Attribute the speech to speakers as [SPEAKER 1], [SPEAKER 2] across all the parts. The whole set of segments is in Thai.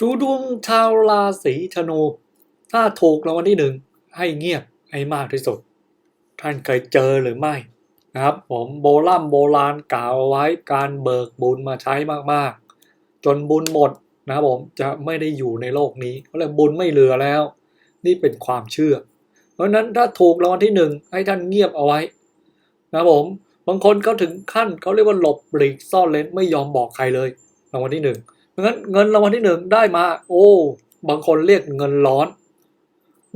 [SPEAKER 1] ดูดวงชาวราศีธนู ถ้าถูกรางวัลที่หนึ่งให้เงียบให้มากที่สุด ท่านเคยเจอหรือไม่นะครับ ผมโบราณโบราณกล่าวเอาไว้การเบิกบุญมาใช้มากๆ จนบุญหมดนะครับผมจะไม่ได้อยู่ในโลกนี้เขาเรียบุญไม่เหลือแล้ว นี่เป็นความเชื่อ เพราะฉะนั้นถ้าถูกรางวัลที่หนึ่งให้ท่านเงียบเอาไว้ นะครับผมบางคนเขาถึงขั้นเขาเรียกว่าหลบหลีกซ่อนเลนไม่ยอมบอกใครเลยรางวัลที่หนึ่ง เงั้นเงินรางวัลที่หนึ่งได้มา โอ้ บางคนเรียกเงินร้อน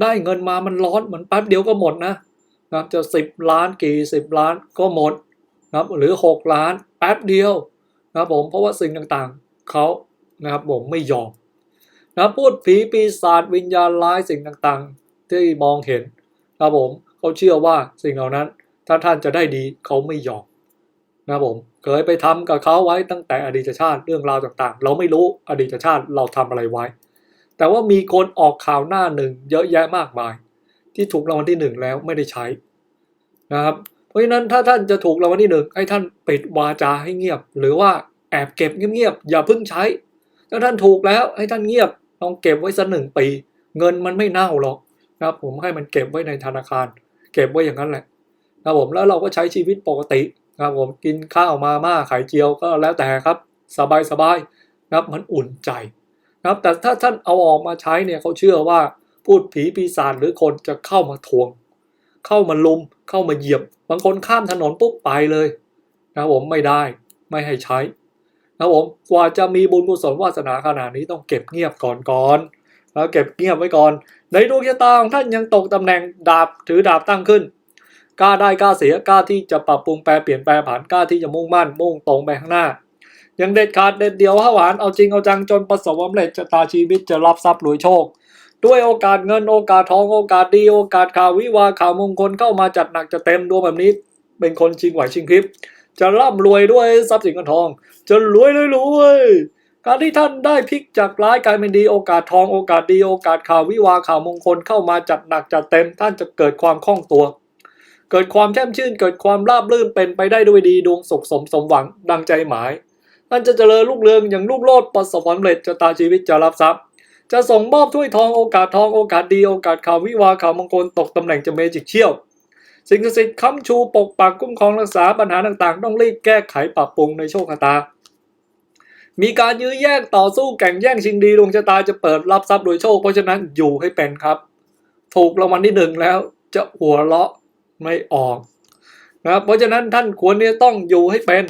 [SPEAKER 1] ได้เงินมามันร้อนเหมือนแป๊บเดียวก็หมดนะนะครับจะสิบล้านกี่สิบล้านก็หมดนะครับหรือหกล้านแป๊บเดียวนะผมเพราะว่าสิ่งต่างๆเขานะครับผมไม่ยอมนะพูดผีปีศาจวิญญาณร้ายสิ่งต่างๆ ที่มองเห็นนะผมเขาเชื่อว่าสิ่งเหล่านั้น ถ้าท่านจะได้ดีเขาไม่ยอม นะผมเคยไปทำกับเขาไว้ตั้งแต่อดีตชาติเรื่องราวต่างๆ เราไม่รู้อดีตชาติเราทำอะไรไว้ แต่ว่ามีคนออกข่าวหน้าหนึ่งเยอะแยะมากมาย ที่ถูกรางวัลที่หนึ่งแล้วไม่ได้ใช้นะครับเพราะฉะนั้นถ้าท่านจะถูกรางวัลที่หนึ่งให้ท่านปิดวาจาให้เงียบ หรือว่าแอบเก็บเงียบๆอย่าเพิ่งใช้ถ้าท่านถูกแล้วให้ท่านเงียบลองเก็บไว้สักหนึ่งปี เงินมันไม่เน่าหรอกนะครับผมให้มันเก็บไว้ในธนาคาร เก็บไว้อย่างนั้นแหละนะผมแล้วเราก็ใช้ชีวิตปกติ นะครับผมกินข้าวมาม่าไข่เจียวก็แล้วแต่ครับสบายสบายๆนะครับมันอุ่นใจนะครับแต่ถ้าท่านเอาออกมาใช้เนี่ยเขาเชื่อว่าพูดผีปีศาจหรือคนจะเข้ามาทวง เข้ามาลุมเข้ามาเหยียบ บางคนข้ามถนนปุ๊บไปเลยนะครับผมไม่ได้ไม่ให้ใช้นะครับผมกว่าจะมีบุญกุศลวาสนาขนาดนี้ต้องเก็บเงียบก่อนก่อนแล้วเก็บเงียบไว้ก่อน ในดวงชะตาของท่านยังตกตำแหน่งดาบถือดาบตั้งขึ้น กล้าได้กล้าเสียกล้าที่จะปรับปรุงแปลเปลี่ยนแปลผันกล้าที่จะมุ่งมั่นมุ่งตรงไปข้างหน้า ยังเด็ดขาดเด็ดเดียวห้าหวานเอาจริงเอาจังจนประสบความสำเร็จชะตาชีวิตจะรับทรัพย์รวยโชค ด้วยโอกาสเงินโอกาสทองโอกาสดีโอกาสข่าววิวาข่าวมงคลเข้ามาจัดหนักจะเต็มดวงแบบนี้ เป็นคนชิงไหวชิงพริบจะร่ำรวยด้วยทรัพย์สินเงินทอง จะรวยเลยรวยการที่ท่านได้พลิกจากร้ายกลายเป็นดีโอกาสทองโอกาสดีโอกาสข่าววิวาข่าวมงคลเข้ามาจัดหนักจัดเต็มท่านจะเกิดความคล่องตัว เกิดความแช่มชื่นเกิดความราบรื่นเป็นไปได้ด้วยดีดวงสุขสมสมหวังดังใจหมายท่านจะเจริญรุ่งเรืองอย่างรุ่งโรจน์ประสบความสำเร็จชะตาชีวิตจะรับทรัพย์จะส่งมอบถ้วยทองโอกาสทองโอกาสดีโอกาสข่าววิวาข่าวมงคลตกตำแหน่งจะเมจิกเชี่ยว สิ่งศักดิ์สิทธิ์ค้ำชูปกปักคุ้มครองรักษาปัญหาต่างๆ ต้องรีบแก้ไขปรับปรุงในโชคชะตา มีการยื้อแย่งต่อสู้แข่งแย่งชิงดีดวงชะตาจะเปิดรับทรัพย์โดยโชค เพราะฉะนั้นอยู่ให้เป็นครับ ถูกรางวัลที่หนึ่งแล้วจะหัวเราะ ไม่ออกนะครับเพราะฉะนั้นท่านควรเนี่ยต้องอยู่ให้เป็น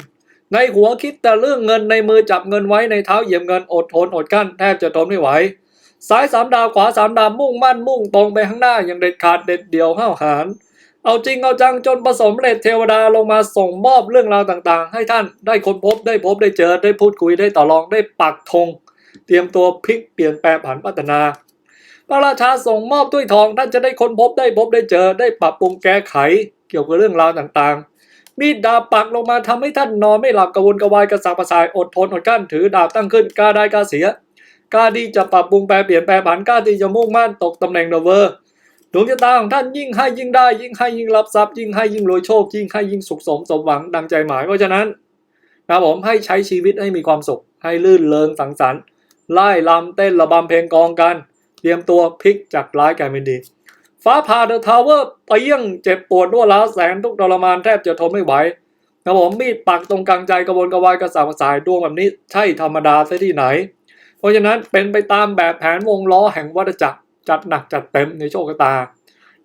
[SPEAKER 1] ในหัวคิดแต่เรื่องเงินในมือจับเงินไว้ในเท้าเหยียบเงินอดทนอดกั้นแทบจะทนไม่ไหวซ้ายสามดาวขวาสามดาวมุ่งมั่นมุ่งตรงไปข้างหน้าอย่างเด็ดขาดเด็ดเดี่ยวห้าวหาญเอาจริงเอาจังจนผสมเร็จเทวดาลงมาส่งมอบเรื่องราวต่างๆ ให้ท่านได้ค้นพบได้พบได้เจอได้พูดคุยได้ต่อรองได้ปักธงเตรียมตัวพลิกเปลี่ยนแปลผันพัฒนา พระราชาส่งมอบด้วยทองท่านจะได้ค้นพบได้พบได้เจอได้ปรับปรุงแก้ไข เกี่ยวกับเรื่องราวต่างๆ มีดดาบปักลงมาทำให้ท่านนอนไม่หลับกระวนกระวายกระสับกระส่ายอดทนอดกลั้นถือดาบตั้งขึ้นกล้าได้กล้าเสียกล้าที่จะปรับปรุงแปลเปลี่ยนแปลผันกล้าที่จะมุ่งมั่นตกตำแหน่งเดเวอร์ดวงชะตาของท่านยิ่งให้ยิ่งได้ ยิ่งให้ยิ่งรับทรัพย์ยิ่งให้ยิ่งรวยโชค ยิ่งให้ยิ่งสุขสมสมหวังดังใจหมายเพราะฉะนั้นนะผมให้ใช้ชีวิตให้มีความสุข ให้ลื่นเริงสังสรรค์ไล่ลำเต้นระบำเพลงกองกัน เตรียมตัวพลิกจากร้ายกลายเป็นดี ฟ้าผ่าเดอะทาวเวอร์ไปเยี่ยงเจ็บปวดรวดร้าแสนทุกทรมานแทบจะทนไม่ไหวนะครับผมมีดปักตรงกลางใจกระวนกระวายกระสับกระส่ายดวงแบบนี้ใช่ธรรมดาซะที่ไหน เพราะฉะนั้นเป็นไปตามแบบแผนวงล้อแห่งวัฏจักรจัดหนักจัดเต็มในโชคตา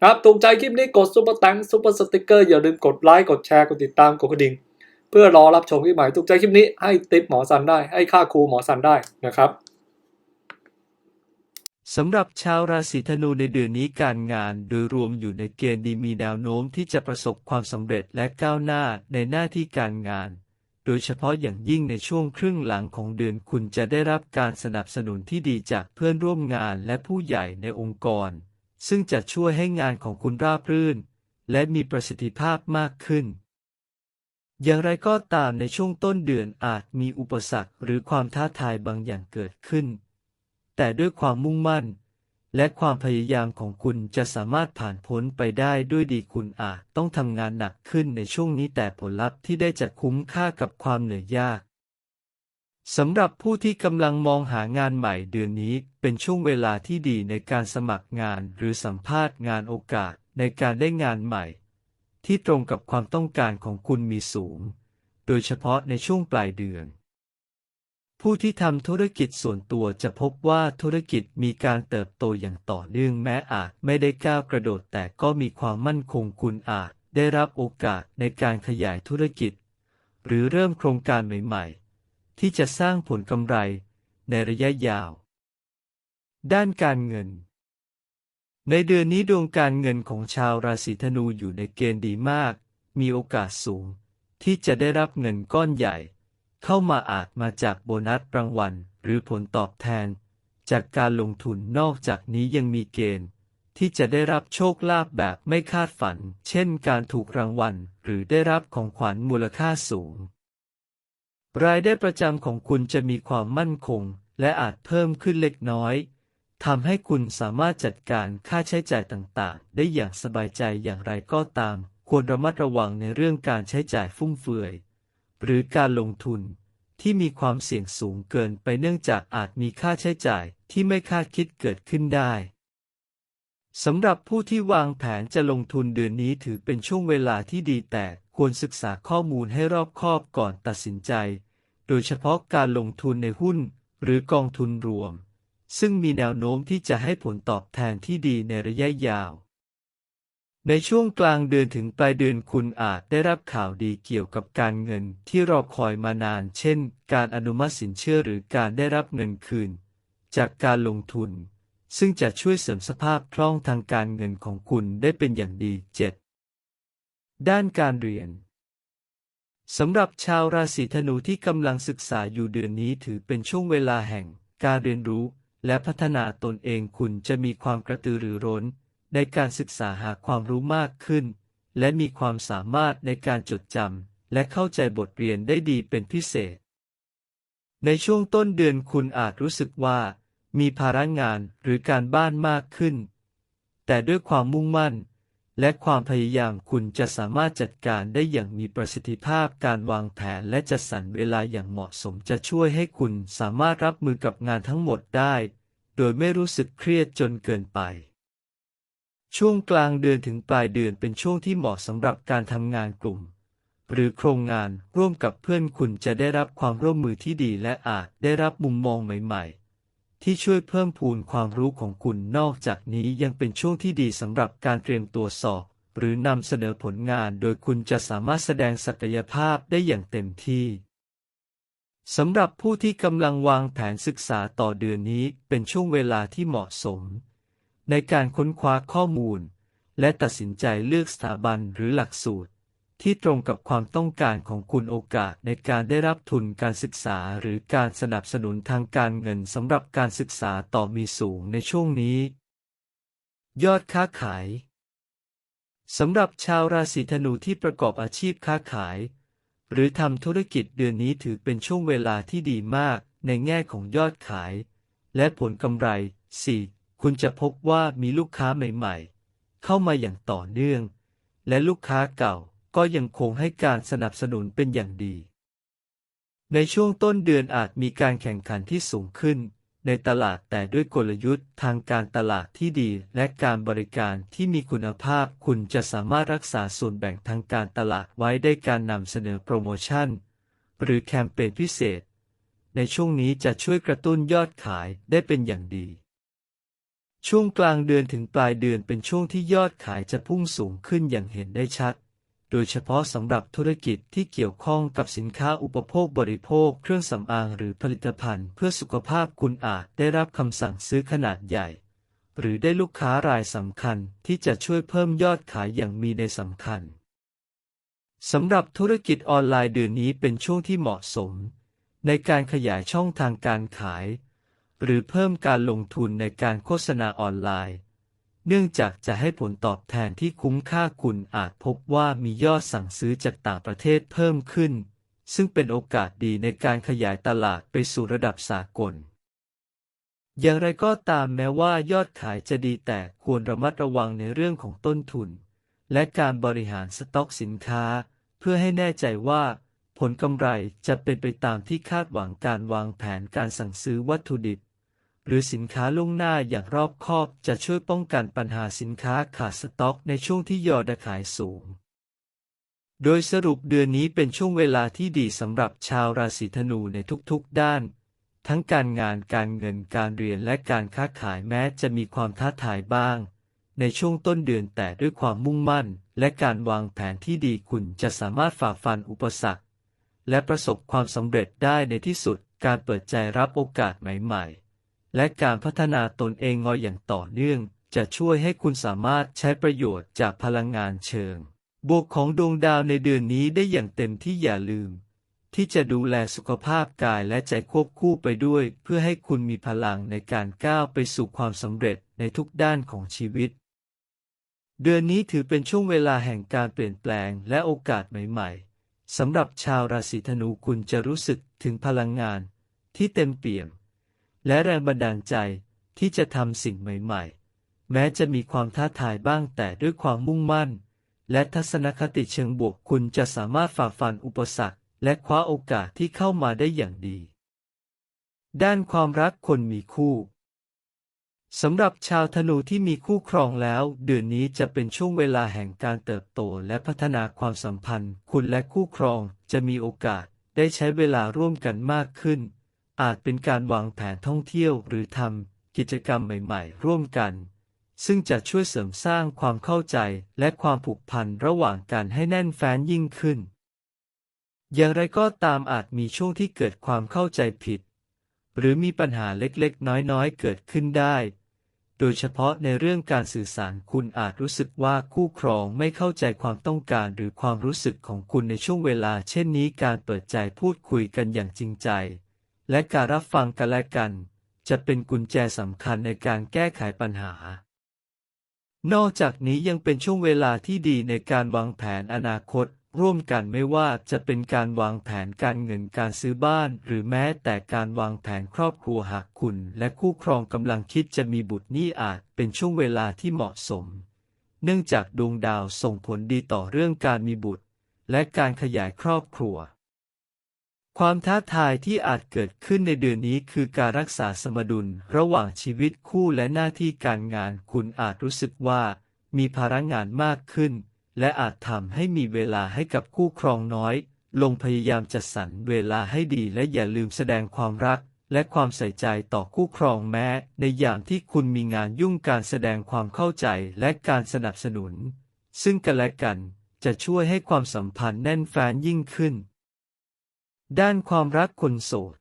[SPEAKER 1] นะครับถูกใจคลิปนี้กดซุปเปอร์แตงซุปเปอร์สติกเกอร์อย่าลืมกดไลค์กดแชร์กดติดตามกดกระดิ่ง เพื่อรอรับชมคลิปใหม่ถูกใจคลิปนี้ให้ติปหมอสันได้ให้ค่าครูหมอสันได้นะครับ
[SPEAKER 2] สำหรับชาวราศีธนูในเดือนนี้การงานโดยรวมอยู่ในเกณฑ์ดีมีแนวโน้มที่จะประสบความสำเร็จและก้าวหน้าในหน้าที่การงาน โดยเฉพาะอย่างยิ่งในช่วงครึ่งหลังของเดือนคุณจะได้รับการสนับสนุนที่ดีจากเพื่อนร่วมงานและผู้ใหญ่ในองค์กร ซึ่งจะช่วยให้งานของคุณราบรื่น และมีประสิทธิภาพมากขึ้น อย่างไรก็ตามในช่วงต้นเดือนอาจมีอุปสรรคหรือความท้าทายบางอย่างเกิดขึ้น แต่ด้วยความมุ่งมั่น และความพยายามของคุณจะสามารถผ่านพ้นไปได้ด้วยดีคุณอาจต้องทำงานหนักขึ้นในช่วงนี้แต่ผลลัพธ์ที่ได้จะคุ้มค่ากับความเหนื่อยยากสำหรับผู้ที่กำลังมองหางานใหม่เดือนนี้เป็นช่วงเวลาที่ดีในการสมัครงานหรือสัมภาษณ์งานโอกาสในการได้งานใหม่ ที่ตรงกับความต้องการของคุณมีสูง โดยเฉพาะในช่วงปลายเดือน ผู้ที่ทำธุรกิจส่วนตัวจะพบว่าธุรกิจมีการเติบโตอย่างต่อเนื่องแม้อาจไม่ได้ก้าวกระโดดแต่ก็มีความมั่นคงคุณอาจได้รับโอกาสในการขยายธุรกิจ หรือเริ่มโครงการใหม่ๆ ที่จะสร้างผลกำไรในระยะยาว ด้านการเงิน ในเดือนนี้ดวงการเงินของชาวราศีธนูอยู่ในเกณฑ์ดีมาก มีโอกาสสูง ที่จะได้รับเงินก้อนใหญ่ เข้ามาอาจมาจากโบนัสรางวัลหรือผลตอบแทน จากการลงทุนนอกจากนี้ยังมีเกณฑ์ ที่จะได้รับโชคลาภแบบไม่คาดฝัน เช่นการถูกรางวัลหรือได้รับของขวัญมูลค่าสูง รายได้ประจำของคุณจะมีความมั่นคง และอาจเพิ่มขึ้นเล็กน้อยทำให้คุณสามารถจัดการค่าใช้จ่ายต่างๆ ได้อย่างสบายใจอย่างไรก็ตาม ควรระมัดระวังในเรื่องการใช้จ่ายฟุ่มเฟือย หรือการลงทุนที่มีความเสี่ยงสูงเกินไปเนื่องจากอาจมีค่าใช้จ่ายที่ไม่คาดคิดเกิดขึ้นได้สำหรับผู้ที่วางแผนจะลงทุนเดือนนี้ถือเป็นช่วงเวลาที่ดีแต่ควรศึกษาข้อมูลให้รอบคอบก่อนตัดสินใจ โดยเฉพาะการลงทุนในหุ้นหรือกองทุนรวม ซึ่งมีแนวโน้มที่จะให้ผลตอบแทนที่ดีในระยะยาว ในช่วงกลางเดือนถึงปลายเดือนคุณอาจได้รับข่าวดีเกี่ยวกับการเงินที่รอคอยมานาน เช่น การอนุมัติสินเชื่อหรือการได้รับเงินคืน จากการลงทุน ซึ่งจะช่วยเสริมสภาพคล่องทางการเงินของคุณได้เป็นอย่างดี 7. ด้านการเรียนสำหรับชาวราศีธนูที่กำลังศึกษาอยู่เดือนนี้ถือเป็นช่วงเวลาแห่ง การเรียนรู้ และพัฒนาตนเองคุณจะมีความกระตือรือร้น ในการศึกษาหาความรู้มากขึ้น และมีความสามารถในการจดจำและเข้าใจบทเรียนได้ดีเป็นพิเศษ ในช่วงต้นเดือนคุณอาจรู้สึกว่า มีภาระงานหรือการบ้านมากขึ้น แต่ด้วยความมุ่งมั่น และความพยายามคุณจะสามารถจัดการได้อย่างมีประสิทธิภาพการวางแผนและจัดสรรเวลาอย่างเหมาะสมจะช่วยให้คุณสามารถรับมือกับงานทั้งหมดได้ โดยไม่รู้สึกเครียดจนเกินไป ช่วงกลางเดือนถึงปลายเดือนเป็นช่วงที่เหมาะสำหรับการทำงานกลุ่ม หรือโครงงานร่วมกับเพื่อนคุณจะได้รับความร่วมมือที่ดีและอาจได้รับมุมมองใหม่ ๆ ที่ช่วยเพิ่มพูนความรู้ของคุณนอกจากนี้ยังเป็นช่วงที่ดีสำหรับการเตรียมตัวสอบ หรือนำเสนอผลงานโดยคุณจะสามารถแสดงศักยภาพได้อย่างเต็มที่สำหรับผู้ที่กำลังวางแผนศึกษาต่อเดือนนี้เป็นช่วงเวลาที่เหมาะสม ในการค้นคว้าข้อมูล และตัดสินใจเลือกสถาบันหรือหลักสูตร ที่ตรงกับความต้องการของคุณโอกาสในการได้รับทุนการศึกษาหรือการสนับสนุนทางการเงินสำหรับการศึกษาต่อมีสูงในช่วงนี้ ยอดค้าขายสำหรับชาวราศีธนูที่ประกอบอาชีพค้าขาย หรือทำธุรกิจเดือนนี้ถือเป็นช่วงเวลาที่ดีมากในแง่ของยอดขาย และผลกำไร 4. คุณจะพบว่ามีลูกค้าใหม่ๆ เข้ามาอย่างต่อเนื่อง และลูกค้าเก่าก็ยังคงให้การสนับสนุนเป็นอย่างดี ในช่วงต้นเดือนอาจมีการแข่งขันที่สูงขึ้น ในตลาดแต่ด้วยกลยุทธ์ทางการตลาดที่ดี และการบริการที่มีคุณภาพ คุณจะสามารถรักษาส่วนแบ่งทางการตลาดไว้ได้การนำเสนอโปรโมชั่น หรือแคมเปญพิเศษ ในช่วงนี้จะช่วยกระตุ้นยอดขายได้เป็นอย่างดี ช่วงกลางเดือนถึงปลายเดือนเป็นช่วงที่ยอดขายจะพุ่งสูงขึ้นอย่างเห็นได้ชัด โดยเฉพาะสำหรับธุรกิจที่เกี่ยวข้องกับสินค้าอุปโภคบริโภค เครื่องสำอางหรือผลิตภัณฑ์ เพื่อสุขภาพคุณอาจได้รับคำสั่งซื้อขนาดใหญ่ หรือได้ลูกค้ารายสำคัญที่จะช่วยเพิ่มยอดขายอย่างมีในสำคัญสำหรับธุรกิจออนไลน์เดือนนี้เป็นช่วงที่เหมาะสม ในการขยายช่องทางการขาย หรือเพิ่มการลงทุนในการโฆษณาออนไลน์ เนื่องจากจะให้ผลตอบแทนที่คุ้มค่าคุณอาจพบว่ามียอดสั่งซื้อจากต่างประเทศเพิ่มขึ้น ซึ่งเป็นโอกาสดีในการขยายตลาดไปสู่ระดับสากล อย่างไรก็ตามแม้ว่ายอดขายจะดีแต่ควรระมัดระวังในเรื่องของต้นทุน และการบริหารสต็อกสินค้า เพื่อให้แน่ใจว่าผลกำไรจะเป็นไปตามที่คาดหวังการวางแผนการสั่งซื้อวัตถุดิบ หรือสินค้าล่วงหน้าอย่างรอบคอบจะช่วยป้องกันปัญหาสินค้าขาดสต็อกในช่วงที่ยอดขายสูง โดยสรุปเดือนนี้เป็นช่วงเวลาที่ดีสำหรับชาวราศีธนูในทุกๆด้าน ทั้งการงานการเงินการเรียนและการค้าขายแม้จะมีความท้าทายบ้าง ในช่วงต้นเดือนแต่ด้วยความมุ่งมั่น และการวางแผนที่ดีคุณจะสามารถฝ่าฟันอุปสรรค และประสบความสำเร็จได้ในที่สุดการเปิดใจรับโอกาสใหม่ ๆ และการพัฒนาตนเองงออย่างต่อเนื่อง จะช่วยให้คุณสามารถใช้ประโยชน์จากพลังงานเชิง บวกของดวงดาวในเดือนนี้ได้อย่างเต็มที่อย่าลืม ที่จะดูแลสุขภาพกายและใจควบคู่ไปด้วย เพื่อให้คุณมีพลังในการก้าวไปสู่ความสำเร็จในทุกด้านของชีวิต เดือนนี้ถือเป็นช่วงเวลาแห่งการเปลี่ยนแปลงและโอกาสใหม่ๆสำหรับชาวราศีธนูคุณจะรู้สึกถึงพลังงานที่เต็มเปี่ยม และแรงบันดาลใจที่จะทำสิ่งใหม่ๆ แม้จะมีความท้าทายบ้างแต่ด้วยความมุ่งมั่น และทัศนคติเชิงบวกคุณจะสามารถฝ่าฟันอุปสรรค และคว้าโอกาสที่เข้ามาได้อย่างดี ด้านความรักคนมีคู่สำหรับชาวธนูที่มีคู่ครองแล้ว เดือนนี้จะเป็นช่วงเวลาแห่งการเติบโตและพัฒนาความสัมพันธ์ คุณและคู่ครองจะมีโอกาสได้ใช้เวลาร่วมกันมากขึ้น อาจเป็นการวางแผนท่องเที่ยวหรือทำกิจกรรมใหม่ๆ ร่วมกัน ซึ่งจะช่วยเสริมสร้างความเข้าใจและความผูกพันระหว่างกันให้แน่นแฟ้นยิ่งขึ้น อย่างไรก็ตามอาจมีช่วงที่เกิดความเข้าใจผิด หรือมีปัญหาเล็กๆ น้อยๆ เกิดขึ้นได้ โดยเฉพาะในเรื่องการสื่อสารคุณอาจรู้สึกว่าคู่ครองไม่เข้าใจความต้องการหรือความรู้สึกของคุณในช่วงเวลา เช่นนี้การเปิดใจพูดคุยกันอย่างจริงใจ และการรับฟังกันและกัน จะเป็นกุญแจสำคัญในการแก้ไขปัญหา นอกจากนี้ยังเป็นช่วงเวลาที่ดีในการวางแผนอนาคต ร่วมกันไม่ว่าจะเป็นการวางแผนการเงินการซื้อบ้าน หรือแม้แต่การวางแผนครอบครัวหากคุณ และคู่ครองกำลังคิดจะมีบุตรนี่อาจเป็นช่วงเวลาที่เหมาะสม เนื่องจากดวงดาวส่งผลดีต่อเรื่องการมีบุตร และการขยายครอบครัว ความท้าทายที่อาจเกิดขึ้นในเดือนนี้คือการรักษาสมดุลระหว่างชีวิตคู่และหน้าที่การงานคุณอาจรู้สึกว่า มีภาระงานมากขึ้น และอาจทำให้มีเวลาให้กับคู่ครองน้อย ลงพยายามจัดสรรเวลาให้ดีและอย่าลืมแสดงความรัก และความใส่ใจต่อคู่ครองแม้ ในยามที่คุณมีงานยุ่งการแสดงความเข้าใจและการสนับสนุน ซึ่งกันและกันจะช่วยให้ความสัมพันธ์แน่นแฟ้นยิ่งขึ้น ด้านความรักคนโสด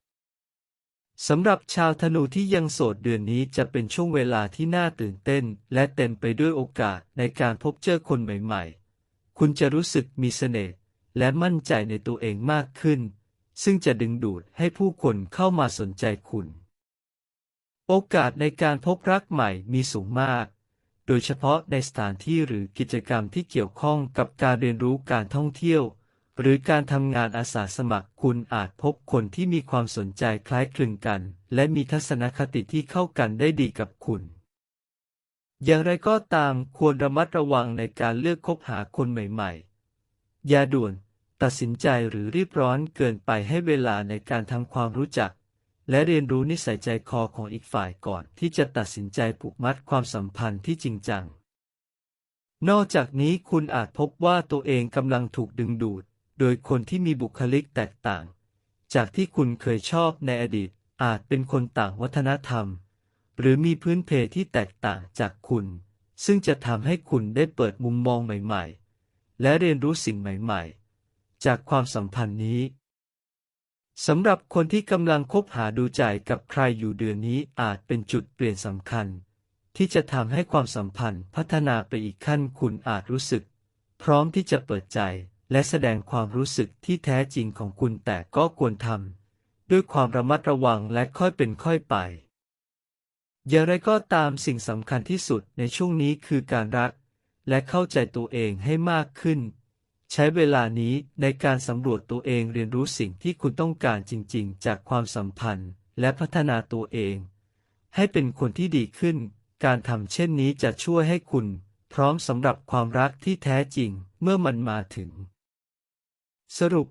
[SPEAKER 2] สำหรับชาวธนูที่ยังโสดเดือนนี้จะเป็นช่วงเวลาที่น่าตื่นเต้น และเต็มไปด้วยโอกาสในการพบเจอคนใหม่ ๆ คุณจะรู้สึกมีเสน่ห์และมั่นใจในตัวเองมากขึ้น ซึ่งจะดึงดูดให้ผู้คนเข้ามาสนใจคุณ โอกาสในการพบรักใหม่มีสูงมาก โดยเฉพาะในสถานที่หรือกิจกรรมที่เกี่ยวข้องกับการเรียนรู้การท่องเที่ยว หรือการทำงานอาสาสมัครคุณอาจพบคนที่มีความสนใจคล้ายคลึงกัน และมีทัศนคติที่เข้ากันได้ดีกับคุณ อย่างไรก็ตามควรระมัดระวังในการเลือกคบหาคนใหม่ ๆ อย่าด่วน ตัดสินใจหรือรีบร้อนเกินไปให้เวลาในการทำความรู้จัก และเรียนรู้นิสัยใจคอของอีกฝ่ายก่อนที่จะตัดสินใจผูกมัดความสัมพันธ์ที่จริงจัง นอกจากนี้คุณอาจพบว่าตัวเองกำลังถูกดึงดูด โดยคนที่มีบุคลิกแตกต่าง จากที่คุณเคยชอบในอดีตอาจเป็นคนต่างวัฒนธรรม หรือมีพื้นเพที่แตกต่างจากคุณ ซึ่งจะทำให้คุณได้เปิดมุมมองใหม่ ๆ และเรียนรู้สิ่งใหม่ ๆ จากความสัมพันธ์นี้สำหรับคนที่กำลังคบหาดูใจกับใครอยู่เดือนนี้อาจเป็นจุดเปลี่ยนสำคัญ ที่จะทำให้ความสัมพันธ์พัฒนาไปอีกขั้นคุณอาจรู้สึก พร้อมที่จะเปิดใจ และแสดงความรู้สึกที่แท้จริงของคุณแต่ก็ควรทำด้วยความระมัดระวังและค่อยเป็นค่อยไปอย่างไรก็ตามสิ่งสำคัญที่สุดในช่วงนี้คือการรัก และเข้าใจตัวเองให้มากขึ้น ใช้เวลานี้ในการสำรวจตัวเองเรียนรู้สิ่งที่คุณต้องการจริง ๆ จากความสัมพันธ์และพัฒนาตัวเอง ให้เป็นคนที่ดีขึ้น การทำเช่นนี้จะช่วยให้คุณ พร้อมสำหรับความรักที่แท้จริงเมื่อมันมาถึง สรุป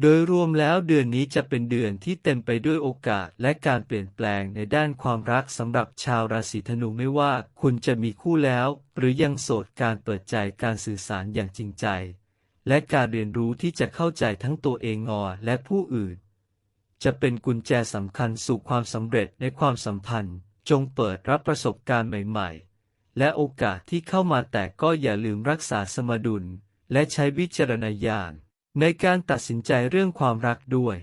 [SPEAKER 2] โดยรวมแล้วเดือนนี้จะเป็นเดือนที่เต็มไปด้วยโอกาสและการเปลี่ยนแปลงในด้านความรักสำหรับชาวราศีธนูไม่ว่าคุณจะมีคู่แล้ว หรือยังโสดการเปิดใจการสื่อสารอย่างจริงใจ และการเรียนรู้ที่จะเข้าใจทั้งตัวเองงอและผู้อื่น จะเป็นกุญแจสำคัญสู่ความสำเร็จในความสัมพันธ์ จงเปิดรับประสบการณ์ใหม่ ๆ และโอกาสที่เข้ามาแต่ก็อย่าลืมรักษาสมดุล และใช้วิจารณญาณในการตัดสินใจเรื่องความรักด้วย